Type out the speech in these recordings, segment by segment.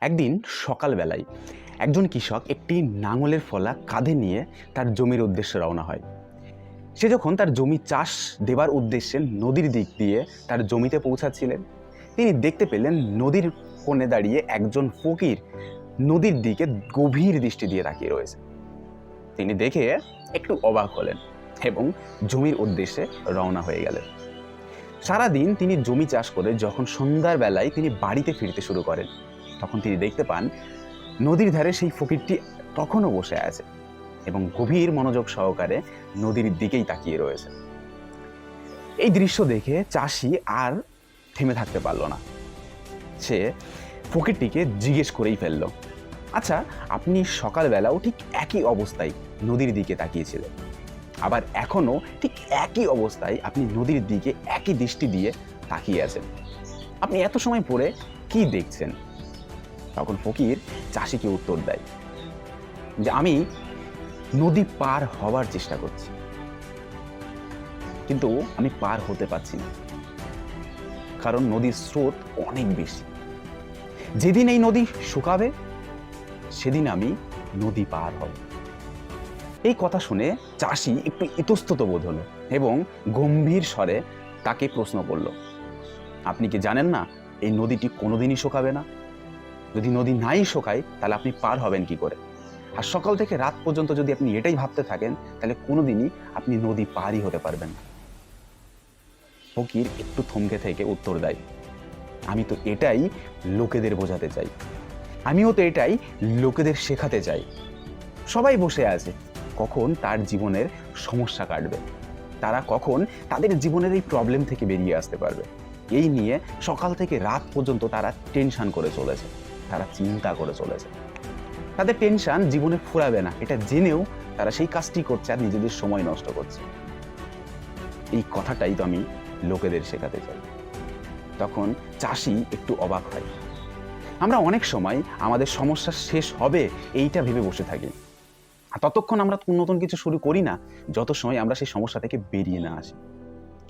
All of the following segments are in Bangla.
একদিন সকালবেলায় একজন কৃষক একটি নাঙলের ফলা কাঁধে নিয়ে তার জমির উদ্দেশ্যে রওনা হয়। সে যখন তার জমি চাষ দেবার উদ্দেশ্যে নদীর দিক দিয়ে তার জমিতে পৌঁছাচ্ছিলেন, তিনি দেখতে পেলেন নদীর কোণে দাঁড়িয়ে একজন ফকির নদীর দিকে গভীর দৃষ্টি দিয়ে তাকিয়ে রয়েছে। তিনি দেখে একটু অবাক হলেন এবং জমির উদ্দেশ্যে রওনা হয়ে গেলেন। সারাদিন তিনি জমি চাষ করে যখন সন্ধ্যার বেলায় তিনি বাড়িতে ফিরতে শুরু করেন। তখন তিনি দেখতে পান, নদীর ধারে সেই ফকিরটি তখনও বসে আছে এবং গভীর মনোযোগ সহকারে নদীর দিকেই তাকিয়ে রয়েছে। এই দৃশ্য দেখে চাষি আর থেমে থাকতে পারল না। সে ফকিরটিকে জিজ্ঞেস করেই ফেলল আচ্ছা আপনি সকালবেলাও ঠিক একই অবস্থায় নদীর দিকে তাকিয়েছিলেন? আবার এখনও ঠিক একই অবস্থায় আপনি নদীর দিকে একই দৃষ্টি দিয়ে তাকিয়ে আছেন? আপনি এত সময় পরে কি দেখছেন? তখন ফকির চাষিকে উত্তর দেয় যে আমি নদী পার হওয়ার চেষ্টা করছি। কিন্তু আমি পার হতে পারছি না। কারণ নদীর স্রোত অনেক বেশি। যেদিন এই নদী শুকাবে, সেদিন আমি নদী পার হব। এই কথা শুনে চাষি একটু ইতস্তত বোধ হলো এবং গম্ভীর স্বরে তাকে প্রশ্ন করল, আপনি কি জানেন না, এই নদীটি কোনোদিনই শোকাবে না? যদি নদী নাই শোকায়, তাহলে আপনি পার হবেন কি করে? আর সকাল থেকে রাত পর্যন্ত যদি আপনি এটাই ভাবতে থাকেন, তাহলে কোনোদিনই আপনি নদী পারই হতে পারবেন না। ফকির একটু থমকে থেকে উত্তর দেয়, আমি তো এটাই লোকেদের বোঝাতে চাই। আমিও তো এটাই লোকেদের শেখাতে চাই। সবাই বসে আছে, কখন তার জীবনের সমস্যা কাটবে। তারা কখন তাদের জীবনের এই প্রবলেম থেকে বেরিয়ে আসতে পারবে। এই নিয়ে সকাল থেকে রাত পর্যন্ত তারা টেনশন করে চলেছে। তারা চিন্তা করে চলেছে। তাদের টেনশন জীবনে ফুরাবে না। এটা জেনেও তারা সেই কাজটি করছে আর নিজেদের সময় নষ্ট করছে। এই কথাটাই তো আমি লোকেদের শেখাতে চাই। তখন চাষি একটু অবাক হয়। আমরা অনেক সময় আমাদের সমস্যা শেষ হবে এইটা ভেবে বসে থাকি। আর ততক্ষণ আমরা নতুন কিছু শুরু করি না, যত সময় আমরা সেই সমস্যা থেকে বেরিয়ে না আসি।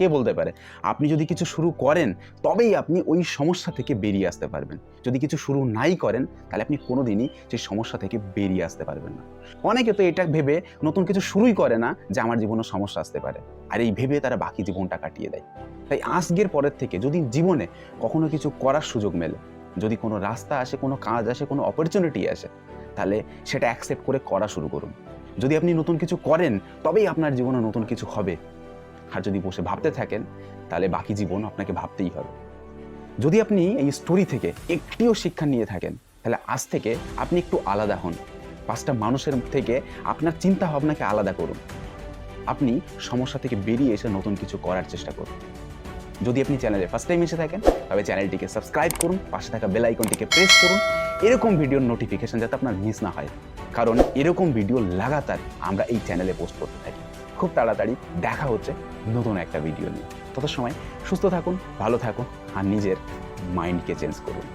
কে বলতে পারে? আপনি যদি কিছু শুরু করেন, তবেই আপনি ওই সমস্যা থেকে বেরিয়ে আসতে পারবেন। যদি কিছু শুরু নাই করেন, তাহলে আপনি কোনোদিনই সেই সমস্যা থেকে বেরিয়ে আসতে পারবেন না। অনেকে তো এটা ভেবে নতুন কিছু শুরুই করে না যে আমার জীবনে সমস্যা আসতে পারে। আর এই ভেবে তারা বাকি জীবনটা কাটিয়ে দেয়। তাই আজকের পরের থেকে যদি জীবনে কখনো কিছু করার সুযোগ মেলে, যদি কোনো রাস্তা আসে, কোনো কাজ আসে, কোনো অপরচুনিটি আসে, তাহলে সেটা অ্যাকসেপ্ট করে করা শুরু করুন। যদি আপনি নতুন কিছু করেন, তবেই আপনার জীবনে নতুন কিছু হবে। আর যদি বসে ভাবতে থাকেন, তাহলে বাকি জীবন আপনাকে ভাবতেই হবে। যদি আপনি এই স্টোরি থেকে একটিও শিক্ষা নিয়ে থাকেন, তাহলে আজ থেকে আপনি একটু আলাদা হন। পাঁচটা মানুষের থেকে আপনার চিন্তা ভাবনাকে আলাদা করুন। আপনি সমস্যা থেকে বেরিয়ে এসে নতুন কিছু করার চেষ্টা করুন। যদি আপনি চ্যানেলে ফার্স্ট টাইম এসে থাকেন তবে চ্যানেলটিকে সাবস্ক্রাইব করুন, পাশে থাকা বেল আইকনটিকে প্রেস করুন। এরকম ভিডিওর নোটিফিকেশন যাতে আপনার মিস না হয়। কারণ এরকম ভিডিও লাগাতার আমরা এই চ্যানেলে পোস্ট করতে থাকি। খুব তাড়াতাড়ি দেখা হচ্ছে নতুন একটা ভিডিও নিয়ে। তত সময় সুস্থ থাকুন, ভালো থাকুন আর নিজের মাইন্ডকে চেঞ্জ করুন।